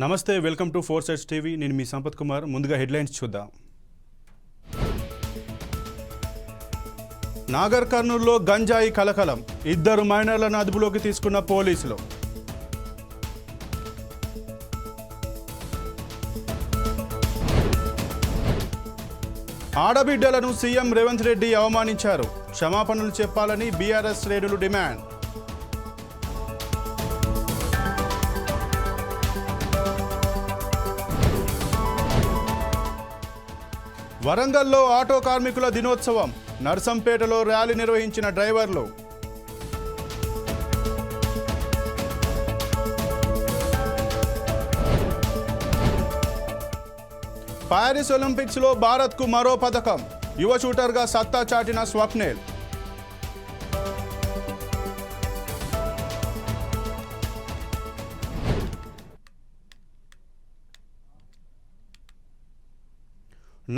నమస్తే welcome to four sides TV. నేను మీ సంపత్ కుమార్. ముందుగా హెడ్లైన్స్ చూద్దాం. నాగర్ కర్నూలులో గంజాయి కలకలం. ఇద్దరు మైనర్లను అదుపులోకి తీసుకున్న పోలీసులు. ఆడబిడ్డలను సీఎం రేవంత్ రెడ్డి అవమానించారు. క్షమాపణలు చెప్పాలని బీఆర్ఎస్ శ్రేణులు డిమాండ్. వరంగల్లో ఆటో కార్మికుల దినోత్సవం. నర్సంపేటలో ర్యాలీ నిర్వహించిన డ్రైవర్లు. పారిస్ ఒలింపిక్స్లో భారత్కు మరో పథకం. యువ షూటర్గా సత్తా చాటిన స్వప్నేల్.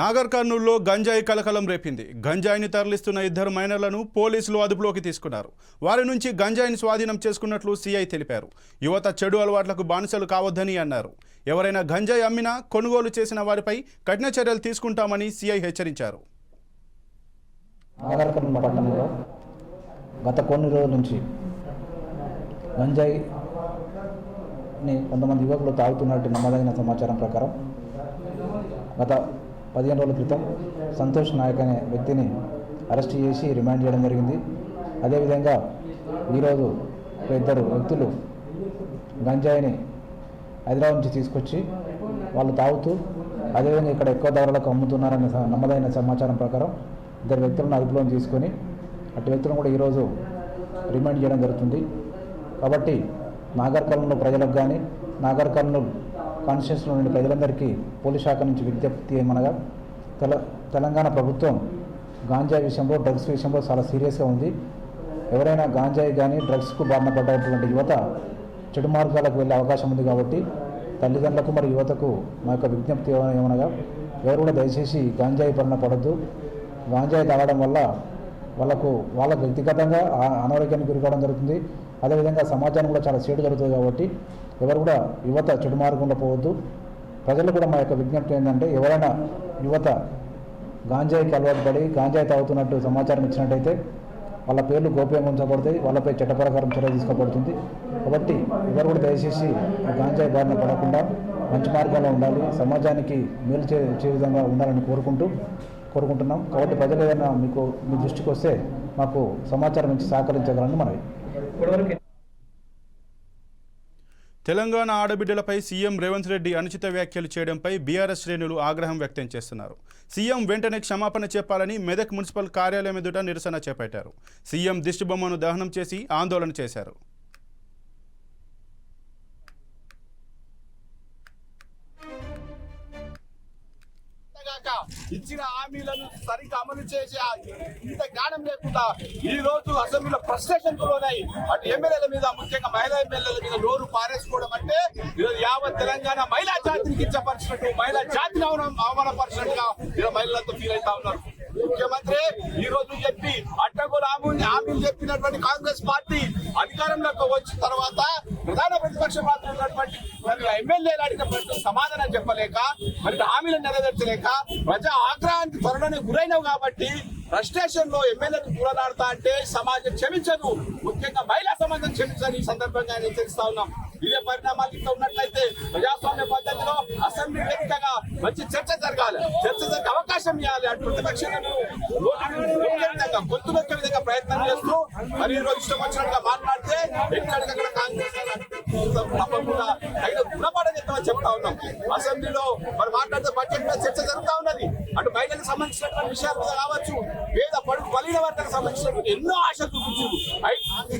నాగర్ కర్నూలులో గంజాయి కలకలం రేపింది. గంజాయిని తరలిస్తున్న ఇద్దరు మైనర్లను పోలీసులు అదుపులోకి తీసుకున్నారు. వారి నుంచి గంజాయిని స్వాధీనం చేసుకున్నట్లు సీఐ తెలిపారు. యువత చెడు అలవాట్లకు బానిసలు కావద్దని అన్నారు. ఎవరైనా గంజాయి అమ్మినా కొనుగోలు చేసిన వారిపై కఠిన చర్యలు తీసుకుంటామని సీఐ హెచ్చరించారు. పట్టణంలో గత కొన్ని రోజుల నుంచి గంజాయి కొంతమంది యువకులు తాగుతున్నట్టు నమ్మదగిన సమాచారం ప్రకారం గత పదిహేను రోజుల క్రితం సంతోష్ నాయక్ అనే వ్యక్తిని అరెస్ట్ చేసి రిమాండ్ చేయడం జరిగింది. అదేవిధంగా ఈరోజు ఇద్దరు వ్యక్తులు గంజాయిని హైదరాబాద్ నుంచి తీసుకొచ్చి వాళ్ళు తాగుతూ అదేవిధంగా ఇక్కడ ఎక్కువ ధరలకు అమ్ముతున్నారనే స- నమ్మదైన సమాచారం ప్రకారం ఇద్దరు వ్యక్తులను అదుపులోకి తీసుకొని అటు వ్యక్తులను కూడా ఈరోజు రిమాండ్ చేయడం జరుగుతుంది. కాబట్టి నాగర్కర్నూలు ప్రజలకు కానీ నాగర్కర్నూలు కాన్స్టిట్యూన్స్లో నుండి ప్రజలందరికీ పోలీస్ శాఖ నుంచి విజ్ఞప్తి ఏమనగా తెల తెలంగాణ ప్రభుత్వం గాంజా విషయంలో డ్రగ్స్ విషయంలో చాలా సీరియస్గా ఉంది. ఎవరైనా గాంజాయి కానీ డ్రగ్స్కు బారిన పడ్డటువంటి యువత చెడు మార్గాలకు వెళ్ళే అవకాశం ఉంది కాబట్టి తల్లిదండ్రులకు మరి యువతకు మా యొక్క విజ్ఞప్తి ఏమనగా ఎవరు కూడా దయచేసి గాంజాయి పడిన పడద్దు. గాంజాయి తాగడం వల్ల వాళ్ళకు వాళ్ళకు వ్యక్తిగతంగా అనారోగ్యానికి గురి కావడం జరుగుతుంది. అదేవిధంగా సమాజానికి కూడా చాలా చేటు జరుగుతుంది కాబట్టి ఎవరు కూడా యువత చెడు మార్గంలో పోవద్దు. ప్రజలు కూడా మా యొక్క విజ్ఞప్తి ఏంటంటే ఎవరైనా యువత గాంజాయికి అలవాటు పడి గాంజాయి తాగుతున్నట్టు సమాచారం ఇచ్చినట్టయితే వాళ్ళ పేర్లు గోప్యంగా ఉంచబడతాయి వాళ్ళపై చట్టప్రకారం చర్య తీసుకోబడుతుంది. కాబట్టి ఎవరు కూడా దయచేసి గాంజాయి బారిన పడకుండా మంచి మార్గంలో ఉండాలి సమాజానికి మేలు చే విధంగా ఉండాలని కోరుకుంటూ కోరుకుంటున్నాం. కాబట్టి ప్రజలు ఏదైనా మీకు మీ దృష్టికి వస్తే మాకు సమాచారం ఇచ్చి సహకరించగలని మనవి. తెలంగాణ ఆడబిడ్డలపై సీఎం రేవంత్ రెడ్డి అనుచిత వ్యాఖ్యలు చేయడంపై బీఆర్ఎస్ శ్రేణులు ఆగ్రహం వ్యక్తం చేస్తున్నారు. సీఎం వెంటనే క్షమాపణ చెప్పాలని మెదక్ మున్సిపల్ కార్యాలయం ఎదుట నిరసన చేపట్టారు. సీఎం దిష్టిబొమ్మను దహనం చేసి ఆందోళన చేశారు. గాక ఇచ్చిన హామీలను సరిగ్గా అమలు చేసి ఆ ఇంత జ్ఞానం లేకుండా ఈ రోజు అసెంబ్లీలో ఫ్రస్ట్రేషన్ లోనాయి అటు ఎమ్మెల్యేల మీద ముఖ్యంగా మహిళా ఎమ్మెల్యేల మీద నోరు పారేసుకోవడం అంటే ఈరోజు యావత్ తెలంగాణ మహిళా జాతిని కించపరిచినట్టు మహిళా జాతిని అవమానపరిచినట్టుగా ఈరోజు మహిళలతో ఫీల్ అవుతా ఉన్నారు. ముఖ్యమంత్రి ఈ రోజు చెప్పి అడ్డగోలు హామీ హామీలు చెప్పినటువంటి కాంగ్రెస్ పార్టీ అధికారంలోకి వచ్చిన తర్వాత ప్రధాన ప్రతిపక్ష పాత్ర ఉన్నటువంటి ఎమ్మెల్యేలు అడిగిన ప్రశ్న సమాధానం చెప్పలేక మరి హామీలను నెరవేర్చలేక ప్రజా ఆగ్రహానికి త్వరలోనే గురైనవు కాబట్టి ఫ్రస్ట్రేషన్లో ఎమ్మెల్యేలు కూడలాడతా అంటే సమాజం క్షమించదు. ముఖ్యంగా మహిళా సమాజం క్షమించని ఈ సందర్భంగా నేను హెచ్చరిస్తా ఉన్నాం. ఇదే పరిణామాలు ఇట్లా ఉన్నట్లయితే ప్రజాస్వామ్య పద్ధతిలో అసెంబ్లీ వేదికగా మంచి చర్చ జరగాలి. చర్చ జరిగే అవకాశం ఇవ్వాలి అటు ప్రతిపక్షాలను విధంగా గొంతు విధంగా ప్రయత్నం చేస్తూ మరి ఈ రోజు ఇష్టం వచ్చినట్టుగా మాట్లాడితే ఎక్కడికక్కడ కాంగ్రెస్ తప్పకుండా తగిన గుణపాఠం చెప్తామని చెప్తా ఉన్నాం అసెంబ్లీలో మరి మాట్లాడితే బడ్జెట్ మీద చర్చ జరుగుతూ ఉన్నది. అటు మహిళలకు సంబంధించినటువంటి విషయాల మీద కావచ్చు పేద పడుగు బలిన వర్గాలకు సంబంధించినటువంటి ఎన్నో ఆశలు చూపించారు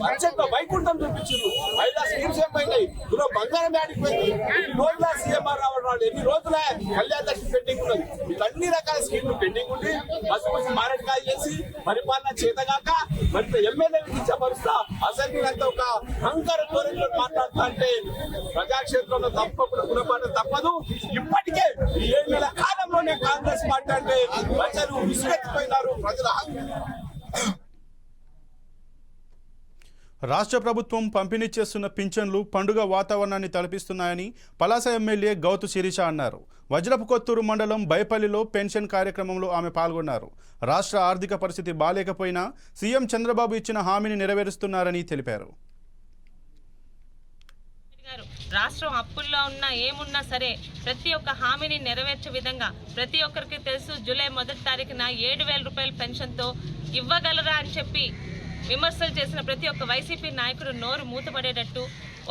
బడ్జెట్లో వైకుంఠం చూపించారు మహిళా స్కీమ్స్ ఏమైనాయి ఇందులో బంగారం ఆడిపోయింది ఎన్ని రోజుల సీఎంఆర్ రావడం వాళ్ళు ఎన్ని రోజుల కళ్యాణ లక్ష్మి పెండింగ్ ఉన్నది. ఇట్లా అన్ని రకాల స్కీమ్లు పెండింగ్ ఉండి బస్సు బస్సు మారడికాయ చేసి పరిపాలన చేతగాక మరి ఎమ్మెల్యే కించపరుస్తా అసెంబ్లీ అంతా ఒక అంకర ధోరణిలో మాట్లాడుతా అంటే ప్రజాక్షేత్రంలో తప్పకుండా గుణపాఠం తప్పదు. ఇప్పటికే ఏడు నెలల కాలంలోనే కాంగ్రెస్ పార్టీ అంటే ప్రజలు విసుగెత్తిపోయినారు ప్రజల రాష్ట్ర ప్రభుత్వం పంపిణీ చేస్తున్న పింఛన్లు పండుగ వాతావరణాన్ని తలపిస్తున్నాయని పలాస ఎమ్మెల్యే గౌతు శిరీష అన్నారు. వజ్రపు కొత్తూరు మండలం బైపల్లిలో పెన్షన్ కార్యక్రమంలో ఆమె పాల్గొన్నారు. రాష్ట్ర ఆర్థిక పరిస్థితి బాలేకపోయినా సీఎం చంద్రబాబు ఇచ్చిన హామీని నెరవేరుస్తున్నారని తెలిపారు. రాష్ట్రం అప్పుల్లో ఉన్నా ఏమున్నా సరే ప్రతి ఒక్క హామీని నెరవేర్చే విధంగా ప్రతి ఒక్కరికి తెలుసు జూలై మొదటి తారీఖున ఏడు వేల రూపాయల పెన్షన్తో ఇవ్వగలరా అని చెప్పి విమర్శలు చేసిన ప్రతి ఒక్క వైసీపీ నాయకుడు నోరు మూతపడేటట్టు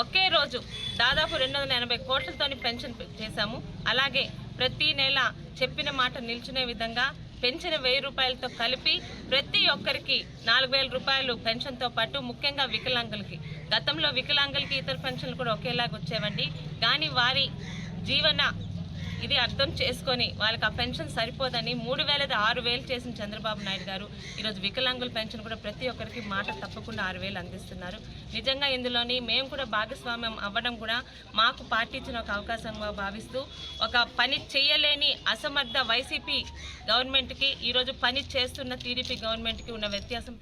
ఒకే రోజు దాదాపు రెండు వందల ఎనభై కోట్లతోని పెన్షన్ చేశాము. అలాగే ప్రతి నెల చెప్పిన మాట నిల్చునే విధంగా పెంచిన వెయ్యి రూపాయలతో కలిపి ప్రతి ఒక్కరికి నాలుగు వేల రూపాయలు పెన్షన్తో పాటు ముఖ్యంగా వికలాంగులకి. గతంలో వికలాంగులకి ఇతర పెన్షన్లు కూడా ఒకేలాగా వచ్చేవండి. కానీ వారి జీవన ఇది అర్థం చేసుకొని వాళ్ళకి ఆ పెన్షన్ సరిపోదని మూడు వేలది ఆరు వేలు చేసిన చంద్రబాబు నాయుడు గారు ఈరోజు వికలాంగుల పెన్షన్ కూడా ప్రతి ఒక్కరికి మాట తప్పకుండా ఆరు వేలు అందిస్తున్నారు. నిజంగా ఇందులోని మేము కూడా భాగస్వామ్యం అవ్వడం కూడా మాకు పార్టీ ఇచ్చిన ఒక అవకాశంగా భావిస్తూ ఒక పని చేయలేని అసమర్థ వైసీపీ గవర్నమెంట్కి ఈరోజు పని చేస్తున్న టీడీపీ గవర్నమెంట్కి ఉన్న వ్యత్యాసం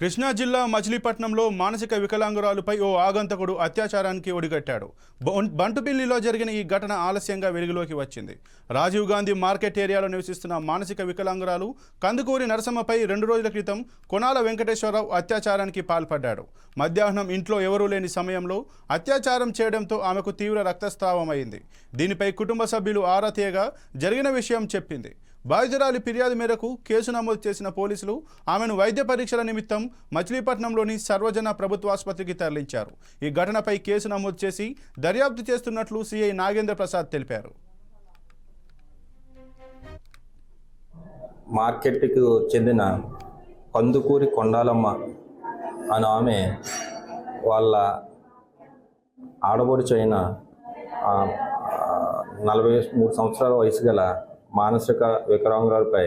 కృష్ణా జిల్లా మచిలీపట్నంలో మానసిక వికలాంగురాలుపై ఓ ఆగంతకుడు అత్యాచారానికి ఒడిగట్టాడు. బొం- బంటుపిల్లిలో జరిగిన ఈ ఘటన ఆలస్యంగా వెలుగులోకి వచ్చింది. రాజీవ్ గాంధీ మార్కెట్ ఏరియాలో నివసిస్తున్న మానసిక వికలాంగురాలు కందుకూరి నరసమ్మపై రెండు రోజుల క్రితం కొనాల వెంకటేశ్వరరావు అత్యాచారానికి పాల్పడ్డాడు. మధ్యాహ్నం ఇంట్లో ఎవరూ లేని సమయంలో అత్యాచారం చేయడంతో ఆమెకు తీవ్ర రక్తస్రావం అయింది దీనిపై కుటుంబ సభ్యులు ఆరా తీయగా జరిగిన విషయం చెప్పింది. బాధితురాలి ఫిర్యాదు మేరకు కేసు నమోదు చేసిన పోలీసులు ఆమెను వైద్య పరీక్షల నిమిత్తం మచిలీపట్నంలోని సర్వజన ప్రభుత్వాసుపత్రికి తరలించారు. ఈ ఘటనపై కేసు నమోదు చేసి దర్యాప్తు చేస్తున్నట్లు సిఐ నాగేంద్ర ప్రసాద్ తెలిపారు. మార్కెట్కు చెందిన కందుకూరి కొండాలమ్మ అని ఆమె వాళ్ళ ఆడబడుచు అయిన నలభై మూడు సంవత్సరాల వయసు గల మానసిక వికలాంగులపై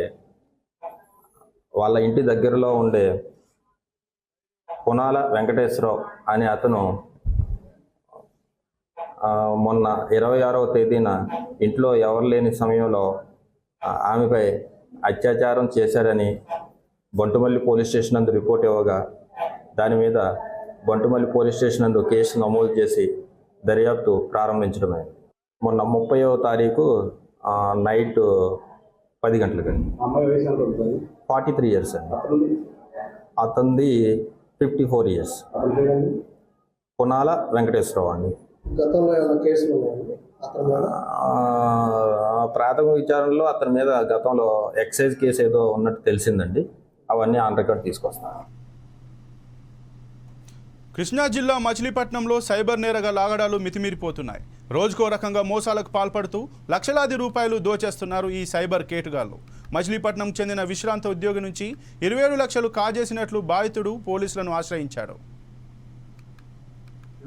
వాళ్ళ ఇంటి దగ్గరలో ఉండే పునాల వెంకటేశ్వరరావు అనే అతను మొన్న ఇరవై ఆరవ తేదీన ఇంట్లో ఎవరు లేని సమయంలో ఆమెపై అత్యాచారం చేశారని బొంటుమల్లి పోలీస్ స్టేషన్ నందు రిపోర్ట్ ఇవ్వగా దాని మీద బొంటుమల్లి పోలీస్ స్టేషన్ నందు కేసు నమోదు చేసి దర్యాప్తు ప్రారంభించడమే మొన్న ముప్పైవ తారీఖు నైట్ పది గంటలకు ఉంటుంది? ఫార్టీ త్రీ ఇయర్స్ అండి. అతను అతనిది ఫిఫ్టీ ఫోర్ ఇయర్స్. కొనాల వెంకటేశ్వరరావు అండి. ప్రాథమిక విచారణలో అతని మీద గతంలో ఎక్సైజ్ కేసు ఏదో ఉన్నట్టు తెలిసిందండి. అవన్నీ ఆన్ రికార్డ్ తీసుకొస్తాను. కృష్ణా జిల్లా మచిలీపట్నంలో సైబర్ నేరగా లాగడాలు మితిమీరిపోతున్నాయి. రోజుకో రకంగా మోసాలకు పాల్పడుతూ లక్షలాది రూపాయలు దోచేస్తున్నారు ఈ సైబర్ కేటుగాళ్ళు మచిలీపట్నం చెందిన విశ్రాంత ఉద్యోగి నుంచి ఇరవై ఏడు లక్షలు కాజేసినట్లు బాధితుడు పోలీసులను ఆశ్రయించాడు.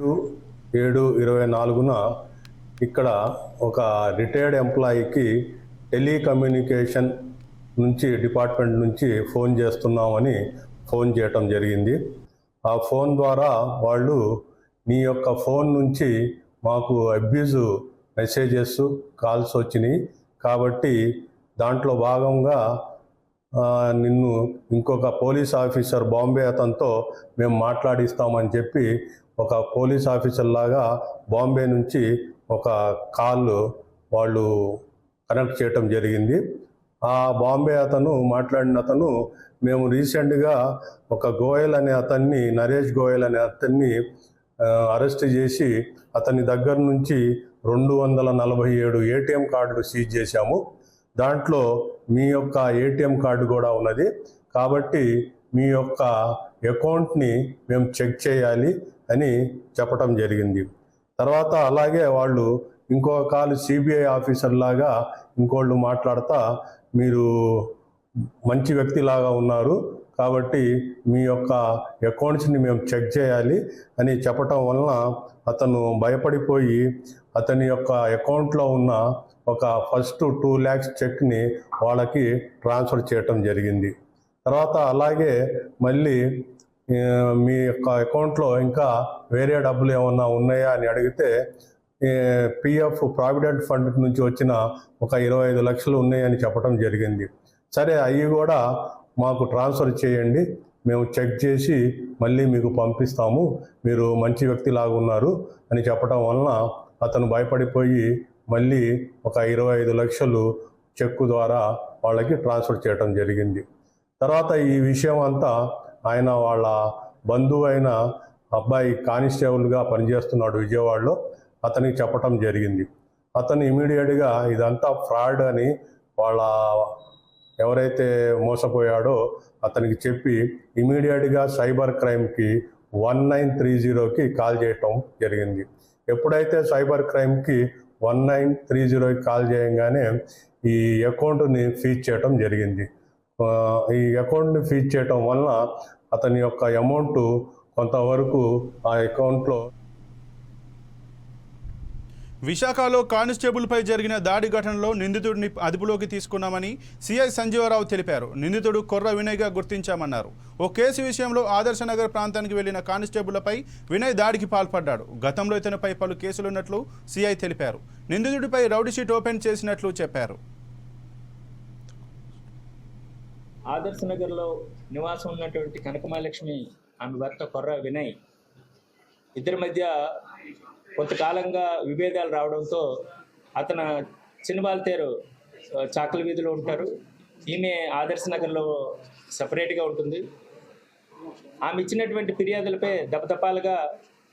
ఏడు ఏడు ఇరవై నాలుగున ఇక్కడ ఒక రిటైర్డ్ ఎంప్లాయీకి టెలికమ్యూనికేషన్ నుంచి డిపార్ట్మెంట్ నుంచి ఫోన్ చేస్తున్నామని ఫోన్ చేయటం జరిగింది. ఆ ఫోన్ ద్వారా వాళ్ళు మీ యొక్క ఫోన్ నుంచి మాకు అబ్యూజ్ మెసేజెస్ కాల్స్ వచ్చినాయి. కాబట్టి దాంట్లో భాగంగా నిన్ను ఇంకొక పోలీస్ ఆఫీసర్ బాంబే అతనితో మేము మాట్లాడిస్తామని చెప్పి ఒక పోలీస్ ఆఫీసర్ లాగా బాంబే నుంచి ఒక కాల్ వాళ్ళు కనెక్ట్ చేయటం జరిగింది. ఆ బాంబే అతను మాట్లాడిన అతను మేము రీసెంట్గా ఒక గోయల్ అనే అతన్ని నరేష్ గోయల్ అనే అతన్ని అరెస్ట్ చేసి అతని దగ్గర నుంచి రెండు వందల నలభై ఏడు ఏటీఎం కార్డులు సీజ్ చేశాము. దాంట్లో మీ యొక్క ఏటీఎం కార్డు కూడా ఉన్నది. కాబట్టి మీ యొక్క అకౌంట్ని మేము చెక్ చేయాలి అని చెప్పటం జరిగింది. తర్వాత అలాగే వాళ్ళు ఇంకో కాలు సిబిఐ ఆఫీసర్ లాగా ఇంకోళ్ళు మాట్లాడతా మీరు మంచి వ్యక్తిలాగా ఉన్నారు కాబట్టి మీ యొక్క అకౌంట్స్ని మేము చెక్ చేయాలి అని చెప్పటం వలన అతను భయపడిపోయి అతని యొక్క అకౌంట్లో ఉన్న ఒక ఫస్ట్ టూ ల్యాక్స్ చెక్ని వాళ్ళకి ట్రాన్స్ఫర్ చేయటం జరిగింది. తర్వాత అలాగే మళ్ళీ మీ యొక్క అకౌంట్లో ఇంకా వేరే డబ్బులు ఏమన్నా ఉన్నాయా అని అడిగితే పిఎఫ్ ప్రావిడెంట్ ఫండ్ నుంచి వచ్చిన ఒక ఇరవై ఐదు లక్షలు ఉన్నాయని చెప్పడం జరిగింది. సరే అవి కూడా మాకు ట్రాన్స్ఫర్ చేయండి. మేము చెక్ చేసి మళ్ళీ మీకు పంపిస్తాము. మీరు మంచి వ్యక్తిలాగా ఉన్నారు అని చెప్పడం వలన అతను భయపడిపోయి మళ్ళీ ఒక ఇరవై ఐదు లక్షలు చెక్కు ద్వారా వాళ్ళకి ట్రాన్స్ఫర్ చేయడం జరిగింది. తర్వాత ఈ విషయం అంతా ఆయన వాళ్ళ బంధువు అయిన అబ్బాయి కానిస్టేబుల్గా పనిచేస్తున్నాడు విజయవాడలో. అతనికి చెప్పటం జరిగింది. అతను ఇమీడియట్గా ఇదంతా ఫ్రాడ్ అని వాళ్ళ ఎవరైతే మోసపోయాడో అతనికి చెప్పి ఇమీడియట్గా సైబర్ క్రైమ్కి వన్ నైన్ త్రీ జీరోకి కాల్ చేయటం జరిగింది. ఎప్పుడైతే సైబర్ క్రైమ్కి వన్ నైన్ త్రీ జీరోకి కాల్ చేయగానే ఈ అకౌంట్ని ఫీజ్ చేయటం జరిగింది. ఈ అకౌంట్ని ఫీజ్ చేయటం వలన అతని యొక్క అమౌంట్ కొంతవరకు ఆ అకౌంట్లో విశాఖలో కానిస్టేబుల్పై జరిగిన దాడి ఘటనలో నిందితుడిని అదుపులోకి తీసుకున్నామని సిఐ సంజీవరావు తెలిపారు. నిందితుడు కొర్ర వినయ్గా గుర్తించామన్నారు. ఓ కేసు విషయంలో ఆదర్శనగర్ ప్రాంతానికి వెళ్ళిన కానిస్టేబుళ్ళపై వినయ్ దాడికి పాల్పడ్డాడు. గతంలో ఇతనిపై పలు కేసులున్నట్లు సిఐ తెలిపారు. నిందితుడిపై రౌడీషీట్ ఓపెన్ చేసినట్లు చెప్పారు. ఆదర్శనగర్లో నివాసం ఉన్నటువంటి కనకమాలక్ష్మి ఆమె భర్త కొర్ర వినయ్ ఇద్దరి మధ్య కొంతకాలంగా విభేదాలు రావడంతో అతను చిన్నబాలతేరు చాకల వీధిలో ఉంటారు. ఈమె ఆదర్శ నగర్లో సపరేట్గా ఉంటుంది. ఆమె ఇచ్చినటువంటి ఫిర్యాదులపై దపదపాలుగా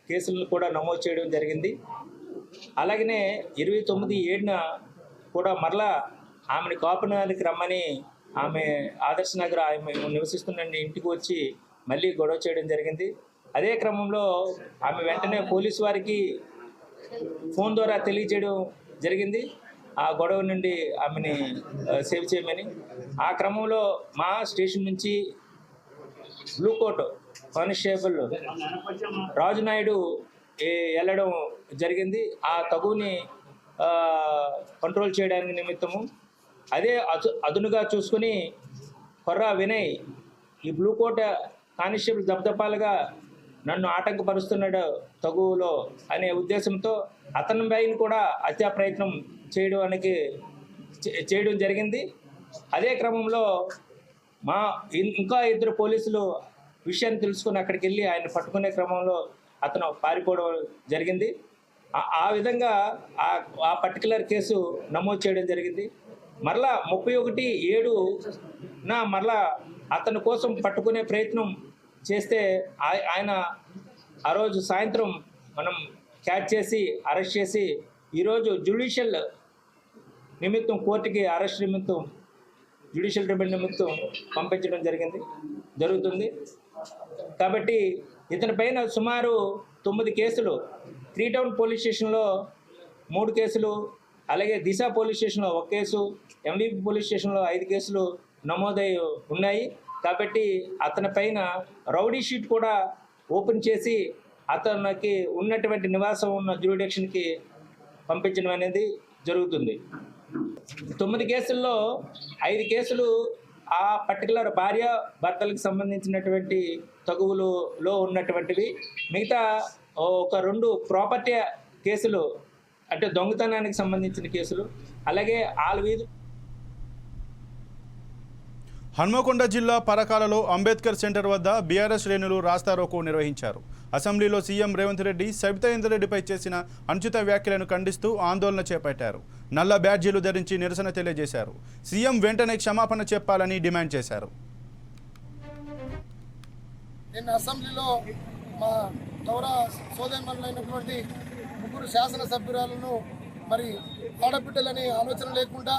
కేసులను కూడా నమోదు చేయడం జరిగింది. అలాగనే ఇరవై తొమ్మిది ఏడున కూడా మరలా ఆమెను కాపునానికి రమ్మని ఆమె ఆదర్శ నగర్ ఆమె నివసిస్తున్న ఇంటికి వచ్చి మళ్ళీ గొడవ చేయడం జరిగింది. అదే క్రమంలో ఆమె వెంటనే పోలీసు వారికి ఫోన్ ద్వారా తెలియజేయడం జరిగింది. ఆ గొడవ నుండి ఆమెని సేవ్ చేయమని. ఆ క్రమంలో మా స్టేషన్ నుంచి బ్లూ కోట్ కానిస్టేబుల్ రాజునాయుడు వెళ్ళడం జరిగింది. ఆ తగుని కంట్రోల్ చేయడానికి నిమిత్తము. అదే అదు అదునుగా చూసుకుని కొర్రా వినయ్ ఈ బ్లూ కోట్ కానిస్టేబుల్ దప్దపాలుగా నన్ను ఆటంకపరుస్తున్నాడు తగువులో అనే ఉద్దేశంతో అతని పైన కూడా హత్యా ప్రయత్నం చేయడానికి చేయడం జరిగింది. అదే క్రమంలో మా ఇంకా ఇద్దరు పోలీసులు విషయాన్ని తెలుసుకుని అక్కడికి వెళ్ళి ఆయన పట్టుకునే క్రమంలో అతను పారిపోవడం జరిగింది. ఆ- విధంగా ఆ ఆ పర్టికులర్ కేసు నమోదు చేయడం జరిగింది. మరలా ముప్పై ఒకటి ఏడు నా మరలా అతని కోసం పట్టుకునే ప్రయత్నం చేస్తే ఆయన ఆ రోజు సాయంత్రం మనం క్యాచ్ చేసి అరెస్ట్ చేసి ఈరోజు జ్యుడిషియల్ నిమిత్తం కోర్టుకి అరెస్ట్ నిమిత్తం జ్యుడిషియల్ ట్రిబ్యునల్ నిమిత్తం పంపించడం జరిగింది జరుగుతుంది. కాబట్టి ఇతని పైన సుమారు తొమ్మిది కేసులు త్రీ టౌన్ పోలీస్ స్టేషన్లో మూడు కేసులు అలాగే దిశ పోలీస్ స్టేషన్లో ఒక కేసు ఎంవిపి పోలీస్ స్టేషన్లో ఐదు కేసులు నమోదై ఉన్నాయి. కాబట్టి అతని పైన రౌడీ షీట్ కూడా ఓపెన్ చేసి అతనికి ఉన్నటువంటి నివాసం ఉన్న జ్యూరిడిక్షన్కి పంపించడం అనేది జరుగుతుంది. తొమ్మిది కేసుల్లో ఐదు కేసులు ఆ పర్టికులర్ భార్య భర్తలకు సంబంధించినటువంటి తగువులులో ఉన్నటువంటివి. మిగతా ఒక రెండు ప్రాపర్టీ కేసులు అంటే దొంగతనానికి సంబంధించిన కేసులు. అలాగే ఆలు వీధి హన్మకొండ జిల్లా పరకాలలో అంబేద్కర్ సెంటర్ వద్ద బీఆర్ఎస్ శ్రేణులు రాస్తారోకో నిర్వహించారు. అసెంబ్లీలో సీఎం రేవంత్ రెడ్డి సబితాయింద్ర రెడ్డిపై చేసిన అనుచిత వ్యాఖ్యలను ఖండిస్తూ ఆందోళన చేపట్టారు. నల్ల బ్యాడ్జీలు ధరించి నిరసన తెలియజేశారు. సీఎం వెంటనే క్షమాపణ చెప్పాలని డిమాండ్ చేశారు. నిన్న అసెంబ్లీలో మా గౌరవ సోదరులైనటువంటి ముగ్గురు శాసనసభ్యురాలను మరి ఆడబిడ్డలని ఆలోచన లేకుండా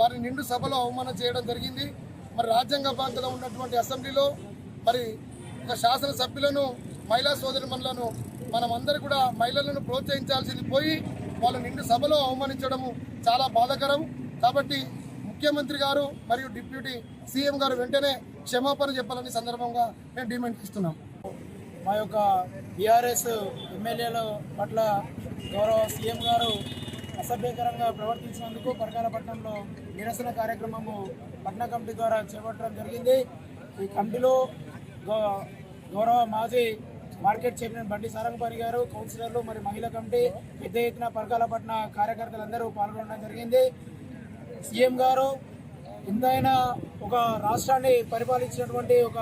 వారి నిండు సభలో అవమానం చేయడం జరిగింది. మరి రాజ్యాంగ బాధ్యత ఉన్నటువంటి అసెంబ్లీలో మరి ఒక శాసనసభ్యులను మహిళా సోదరిమణులను మనం అందరూ కూడా మహిళలను ప్రోత్సహించాల్సింది పోయి వాళ్ళు నిండు సభలో అవమానించడము చాలా బాధాకరం. కాబట్టి ముఖ్యమంత్రి గారు మరియు డిప్యూటీ సీఎం గారు వెంటనే క్షమాపణ చెప్పాలని సందర్భంగా మేము డిమాండ్ చేస్తున్నాం. మా యొక్క బీఆర్ఎస్ ఎమ్మెల్యేల పట్ల గౌరవ సీఎం గారు అసభ్యకరంగా ప్రవర్తించినందుకు పరకాలపట్నంలో నిరసన కార్యక్రమము పట్న కమిటీ ద్వారా చేపట్టడం జరిగింది. ఈ కమిటీలో గౌ- గౌరవ మాజీ మార్కెట్ చైర్మన్ బండి సారంగపాణి గారు కౌన్సిలర్లు మరి మహిళా కమిటీ పెద్ద ఎత్తున పరకాలపట్న కార్యకర్తలందరూ పాల్గొనడం జరిగింది. సీఎం గారు ఇందైన ఒక రాష్ట్రాన్ని పరిపాలించినటువంటి ఒక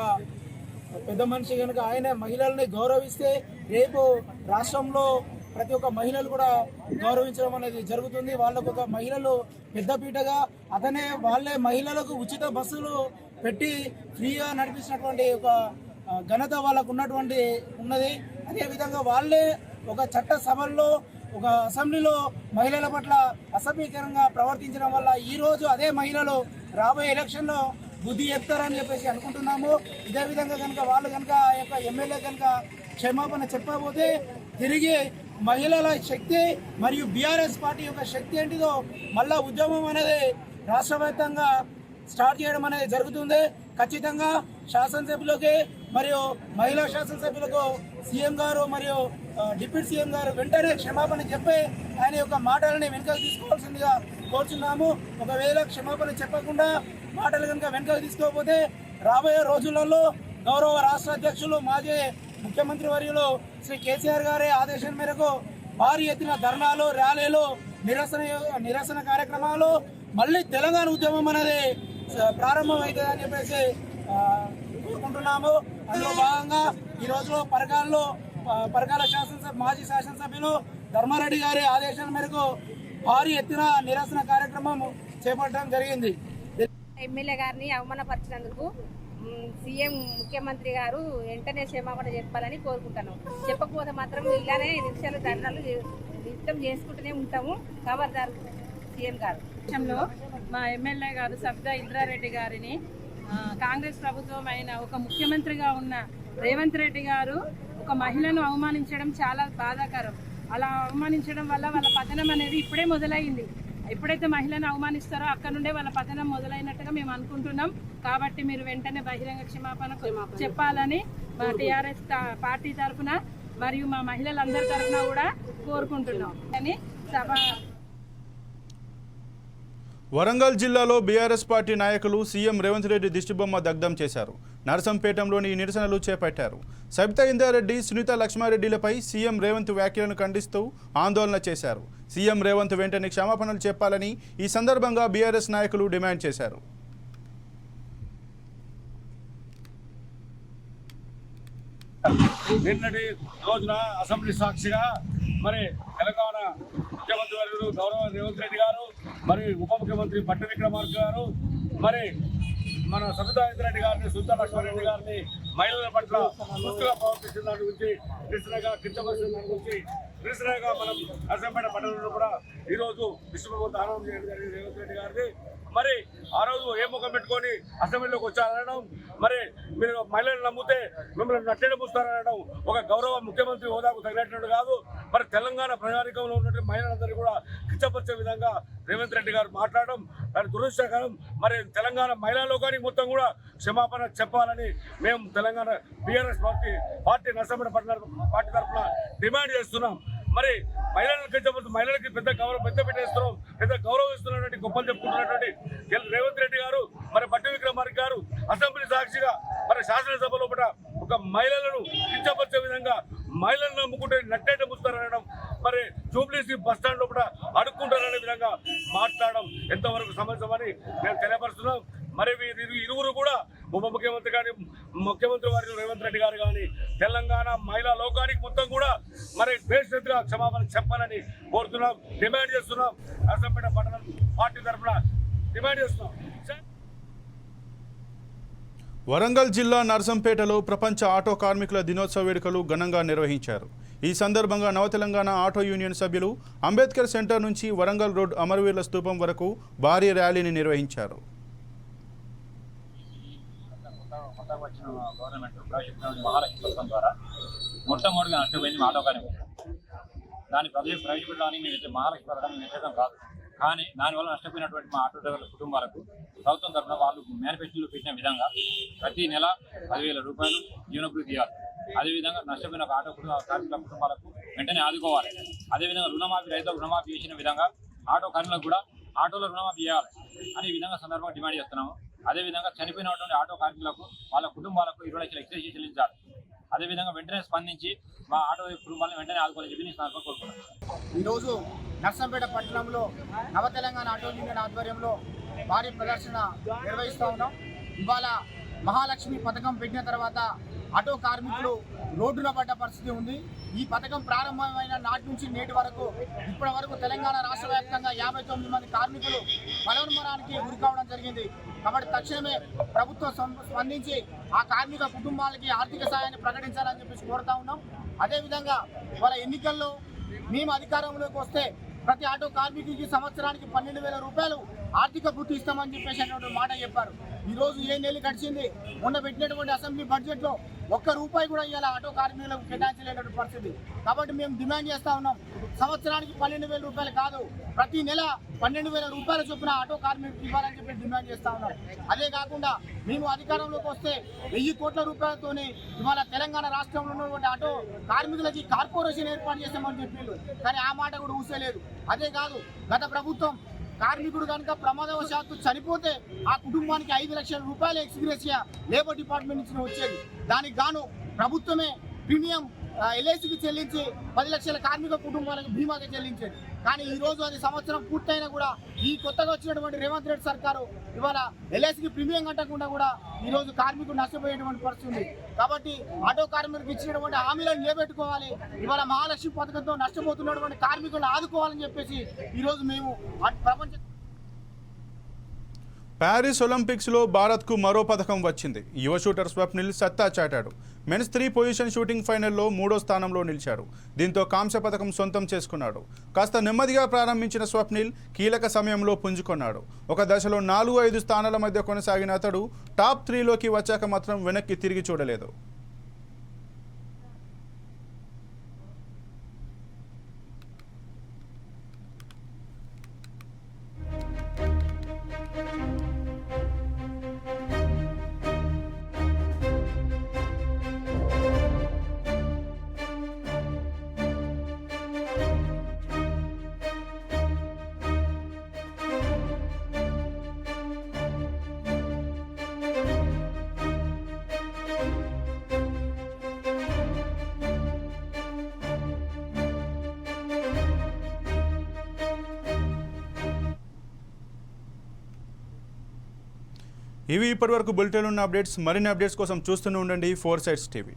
పెద్ద మనిషి కనుక ఆయన మహిళల్ని గౌరవిస్తే రేపు రాష్ట్రంలో ప్రతి ఒక్క మహిళలు కూడా గౌరవించడం అనేది జరుగుతుంది. వాళ్ళకు ఒక మహిళలు పెద్దపీటగా అతనే వాళ్ళే మహిళలకు ఉచిత బస్సులు పెట్టి ఫ్రీగా నడిపించినటువంటి ఒక ఘనత వాళ్ళకు ఉన్నటువంటి ఉన్నది. అదేవిధంగా వాళ్ళే ఒక చట్ట సభల్లో ఒక అసెంబ్లీలో మహిళల పట్ల అసభ్యకరంగా ప్రవర్తించడం వల్ల ఈరోజు అదే మహిళలు రాబోయే ఎలక్షన్లో బుద్ధి చెప్తారని చెప్పేసి అనుకుంటున్నాము. ఇదే విధంగా కనుక వాళ్ళు కనుక ఆ యొక్క ఎమ్మెల్యే కనుక క్షమాపణ చెప్పకపోతే తిరిగి మహిళల శక్తి మరియు బీఆర్ఎస్ పార్టీ యొక్క శక్తి ఏంటిదో మళ్ళా ఉద్యమం అనేది రాష్ట్రవ్యాప్తంగా స్టార్ట్ చేయడం అనేది జరుగుతుంది. ఖచ్చితంగా శాసనసభ్యులకి మరియు మహిళా శాసనసభ్యులకు సీఎం గారు మరియు డిప్యూటీ సీఎం గారు వెంటనే క్షమాపణ చెప్పి ఆయన యొక్క మాటలని వెనుకకు తీసుకోవాల్సిందిగా కోరుచున్నాము. ఒకవేళ క్షమాపణ చెప్పకుండా మాటలు కనుక వెనుకకు తీసుకోకపోతే రాబోయే రోజులలో గౌరవ రాష్ట్ర అధ్యక్షులు మాజీ ముఖ్యమంత్రి వర్యులు శ్రీ కేసీఆర్ గారి ఆదేశం మేరకు భారీ ఎత్తున ధర్నాలు ర్యాలీలు నిరసన నిరసన కార్యక్రమాలు మళ్ళీ తెలంగాణ ఉద్యమం అనేది స- ప్రారంభం చెప్పేసి కోరుకుంటున్నాము. అందులో భాగంగా ఈ రోజు పరకాలలో పరకాల శాసనసభ మాజీ శాసనసభ్యులు ధర్మారెడ్డి గారి ఆదేశాల మేరకు భారీ ఎత్తున నిరసన కార్యక్రమం చేపట్టడం జరిగింది. ఎమ్మెల్యే గారిని అవమానపరిచినందుకు సీఎం ముఖ్యమంత్రి గారు వెంటనే క్షమాపణ చెప్పాలని కోరుకుంటాను చెప్పకపోతే మాత్రం ఇలానే నిమిషాలు ధర్నాలు నిత్యం చేసుకుంటూనే ఉంటాము. ఖబర్దార్ సీఎం గారు. విషయంలో మా ఎమ్మెల్యే గారు సబితా ఇంద్రారెడ్డి గారిని కాంగ్రెస్ ప్రభుత్వం అయిన ఒక ముఖ్యమంత్రిగా ఉన్న రేవంత్ రెడ్డి గారు ఒక మహిళను అవమానించడం చాలా బాధాకరం. అలా అవమానించడం వల్ల వాళ్ళ పతనం అనేది ఇప్పుడే మొదలైంది. ఎప్పుడైతే మహిళను అవమానిస్తారో అక్కడ నుండే వాళ్ళ పతనం మొదలైనట్టుగా మేము అనుకుంటున్నాం. కాబట్టి మీరు వెంటనే బహిరంగ క్షమాపణ చెప్పాలని మా టీఆర్ఎస్ పార్టీ తరఫున మరియు మా మహిళలందరి తరఫున కూడా కోరుకుంటున్నాం. అని సభ వరంగల్ జిల్లాలో బీఆర్ఎస్ పార్టీ నాయకులు సీఎం రేవంత్ రెడ్డి దిష్టిబొమ్మ దగ్ధం చేశారు. నరసంపేటంలోని ఈ నిరసనలు చేపట్టారు. సబితా ఇందారెడ్డి సునీత లక్ష్మారెడ్డిలపై సీఎం రేవంత్ వ్యాఖ్యలను ఖండిస్తూ ఆందోళన చేశారు. సీఎం రేవంత్ వెంటనే క్షమాపణలు చెప్పాలని ఈ సందర్భంగా బీఆర్ఎస్ నాయకులు డిమాండ్ చేశారు. నిన్నటి రోజున అసెంబ్లీ సాక్షిగా మరి తెలంగాణ ముఖ్యమంత్రి వర్యులు గౌరవ రేవంత్ రెడ్డి గారు మరి ఉప ముఖ్యమంత్రి పట్ట విక్రమార్క గారు మరి మన సబితా రెడ్డి గారిని సుల్తాన్ లక్ష్మారెడ్డి గారిని మహిళల పట్ల దుస్తుగా ప్రవర్తించిన దాని గురించి నిరసనగా కించపరిచిన దాని గురించి నిరసనగా మనం అసెంబ్లీ పట్టణంలో కూడా ఈరోజు రోజు విశ్వభూ దానం చేయడం జరిగింది రేవంత్ రెడ్డి గారిని మరి ఆ రోజు ఏ ముఖం పెట్టుకొని అసెంబ్లీలోకి వచ్చారనడం మరి మీరు మహిళలు నమ్మితే మిమ్మల్ని నట్టెడ పూస్తారనడం ఒక గౌరవ ముఖ్యమంత్రి హోదాకు తగినట్టు కాదు. మరి తెలంగాణ ప్రజానికంలో ఉన్నటువంటి మహిళలందరినీ కూడా కిచ్చపరిచే విధంగా రేవంత్ రెడ్డి గారు మాట్లాడడం దాని దురదృష్టకరం. మరి తెలంగాణ మహిళా లోకానికి మొత్తం కూడా క్షమాపణ చెప్పాలని మేము Telangana BRS party party Narasimha పట్ల పార్టీ తరఫున డిమాండ్ చేస్తున్నాం. మరి మహిళలకు కించపరుస్తూ మహిళలకి పెద్ద గౌరవం పెద్ద పెట్టేస్తున్నాం. పెద్ద గౌరవిస్తున్నటువంటి గొప్పలు చెప్పుకుంటున్నటువంటి ఎల్ రేవంత్ రెడ్డి గారు మరి పట్టు విక్రమార్క గారు అసెంబ్లీ సాక్షిగా మరి శాసనసభ లోపల ఒక మహిళలను కించపరిచే విధంగా మహిళలను నమ్ముకుంటే నట్టేట ముస్తారనడం మరి జూబ్లీసీ బస్ స్టాండ్ లోపల అడుక్కుంటారనే విధంగా మాట్లాడడం ఎంతవరకు సమంజమని మేము తెలియపరుస్తున్నాం. మరి వీరు ఇరువురు కూడా ఉప ముఖ్యమంత్రి గారి ముఖ్యమంత్రి వారి రేవంత్ రెడ్డి గారు కానీ తెలంగాణ మహిళా లోకానికి మొత్తం కూడా మరి బేషరతుగా క్షమాపణ చెప్పాలని కోరుతున్నాం. డిమాండ్ చేస్తున్నాం. అసంపేట పట్టణం పార్టీ తరఫున డిమాండ్ చేస్తున్నాం. వరంగల్ జిల్లా నర్సంపేటలో ప్రపంచ ఆటో కార్మికుల దినోత్సవ వేడుకలు ఘనంగా నిర్వహించారు. ఈ సందర్భంగా నవతెలంగాణ ఆటో యూనియన్ సభ్యులు అంబేద్కర్ సెంటర్ నుంచి వరంగల్ రోడ్ అమరవీరుల స్తూపం వరకు భారీ ర్యాలీని నిర్వహించారు. కొత్తగా వచ్చిన గవర్నమెంట్ ప్రవేశపెట్టిన మహాలక్ష్మి పథకం ద్వారా మొట్టమొదటిగా నష్టపోయింది మా ఆటో కార్మికులు దాన్ని ప్రవేశ ప్రవేశపెట్టడానికి మేము మహాలక్ష్మి పథకం వ్యతిరేకం కాదు. కానీ దానివల్ల నష్టపోయినటువంటి మా ఆటో డ్రైవర్ల కుటుంబాలకు ప్రభుత్వం తరఫున వాళ్ళు మేనిఫెస్టోలో పెట్టిన విధంగా ప్రతి నెల పదివేల రూపాయలు జీవనభృతి ఇవ్వాలి అదేవిధంగా నష్టపోయిన ఒక ఆటో కుటుంబ కార్మికుల కుటుంబాలకు వెంటనే ఆదుకోవాలి. అదేవిధంగా రుణమాఫీ రైతులకు రుణమాఫీ చేసిన విధంగా ఆటో కార్మికులకు కూడా ఆటోలో రుణమాఫీ చేయాలి అని ఈ విధంగా సందర్భంగా డిమాండ్ చేస్తున్నాము. అదేవిధంగా చనిపోయినటువంటి ఆటో కార్మికులకు వాళ్ళ కుటుంబాలకు ఇరవై లక్షల ఎక్సైజ్ చెల్లించాలి అదేవిధంగా వెంటనే స్పందించి మా ఆటో కుటుంబాలను వెంటనే ఆదుకోవాలని చెప్పి నేను కోరుకుంటున్నాను. ఈరోజు నర్సంపేట పట్టణంలో నవ తెలంగాణ ఆటో యూనియన్ ఆధ్వర్యంలో భారీ ప్రదర్శన నిర్వహిస్తూ ఉన్నాం. ఇవాళ మహాలక్ష్మి పథకం పెట్టిన తర్వాత ఆటో కార్మికులు రోడ్డున పడ్డ పరిస్థితి ఉంది. ఈ పథకం ప్రారంభమైన నాటి నుంచి నేటి వరకు ఇప్పటి వరకు తెలంగాణ రాష్ట్ర వ్యాప్తంగా యాభై తొమ్మిది మంది కార్మికులు బలవన్మరానికి గురికావడం జరిగింది. కాబట్టి తక్షణమే ప్రభుత్వం స్పందించి ఆ కార్మిక కుటుంబాలకి ఆర్థిక సాయాన్ని ప్రకటించాలని చెప్పేసి కోరుతా ఉన్నాం. అదేవిధంగా వాళ్ళ ఎన్నికల్లో మేము అధికారంలోకి వస్తే ప్రతి ఆటో కార్మికుడికి సంవత్సరానికి పన్నెండు వేల రూపాయలు ఆర్థిక భృతి ఇస్తామని చెప్పేసి అనేటువంటి మాట చెప్పారు. ఈ రోజు ఏ నెల గడిచింది? మొన్న పెట్టినటువంటి అసెంబ్లీ బడ్జెట్లో ఒక్క రూపాయి కూడా ఇవాళ ఆటో కార్మికులకు కేటాయించలేనటువంటి పరిస్థితి. కాబట్టి మేము డిమాండ్ చేస్తా ఉన్నాం. సంవత్సరానికి పన్నెండు వేల రూపాయలు కాదు ప్రతి నెల పన్నెండు వేల రూపాయల చొప్పున ఆటో కార్మికులకు ఇవ్వాలని చెప్పి డిమాండ్ చేస్తా ఉన్నాం. అదే కాకుండా మేము అధికారంలోకి వస్తే వెయ్యి కోట్ల రూపాయలతోనే ఇవాళ తెలంగాణ రాష్ట్రంలో ఉన్నటువంటి ఆటో కార్మికులకి కార్పొరేషన్ ఏర్పాటు చేస్తామని చెప్పిండు కానీ ఆ మాట కూడా ఊసేలేదు. అదే కాదు గత ప్రభుత్వం కార్మికుడు కనుక ప్రమాదవశాత్తు చనిపోతే ఆ కుటుంబానికి ఐదు లక్షల రూపాయలు ఎక్స్గ్రేసియా లేబర్ డిపార్ట్మెంట్ నుంచి వచ్చేది. దానికి గాను ప్రభుత్వమే ప్రీమియం ఎల్ఐసికి చెల్లించి పది లక్షల కార్మిక కుటుంబాలకు బీమాకి చెల్లించేది కానీ ఈ రోజు అది సంవత్సరం పూర్తయినా కూడా ఈ కొత్తగా వచ్చినటువంటి రేవంత్ రెడ్డి సర్కారు ఇవాళ ఎల్ఐసికి ప్రీమియం కట్టకుండా కూడా ఈ రోజు కార్మికుడు నష్టపోయేటువంటి పరిస్థితి ఉంది. కాబట్టి ఆటో కార్మికులకు ఇచ్చినటువంటి హామీలను నిలబెట్టుకోవాలి. ఇవాళ మహాలక్ష్మి పథకంతో నష్టపోతున్నటువంటి కార్మికులను ఆదుకోవాలని చెప్పేసి ఈ రోజు మేము ప్రపంచ ప్యారిస్ ఒలింపిక్స్లో భారత్కు మరో పథకం వచ్చింది. యువ షూటర్ స్వప్నిల్ సత్తా చాటాడు. మెన్స్ త్రీ పొజిషన్ షూటింగ్ ఫైనల్లో మూడో స్థానంలో నిలిచాడు. దీంతో కాంస్య పథకం సొంతం చేసుకున్నాడు. కాస్త నెమ్మదిగా ప్రారంభించిన స్వప్నిల్ కీలక సమయంలో పుంజుకొన్నాడు. ఒక దశలో నాలుగు ఐదు స్థానాల మధ్య కొనసాగిన అతడు టాప్ త్రీలోకి వచ్చాక మాత్రం వెనక్కి తిరిగి చూడలేదు. ఇవి ఇప్పటివరకు బులెటిన్ ఉన్న అప్డేట్స్ మరిన్ని అప్డేట్స్ కోసం చూస్తూనే ఉండండి ఫోర్ సైడ్స్ టీవీ.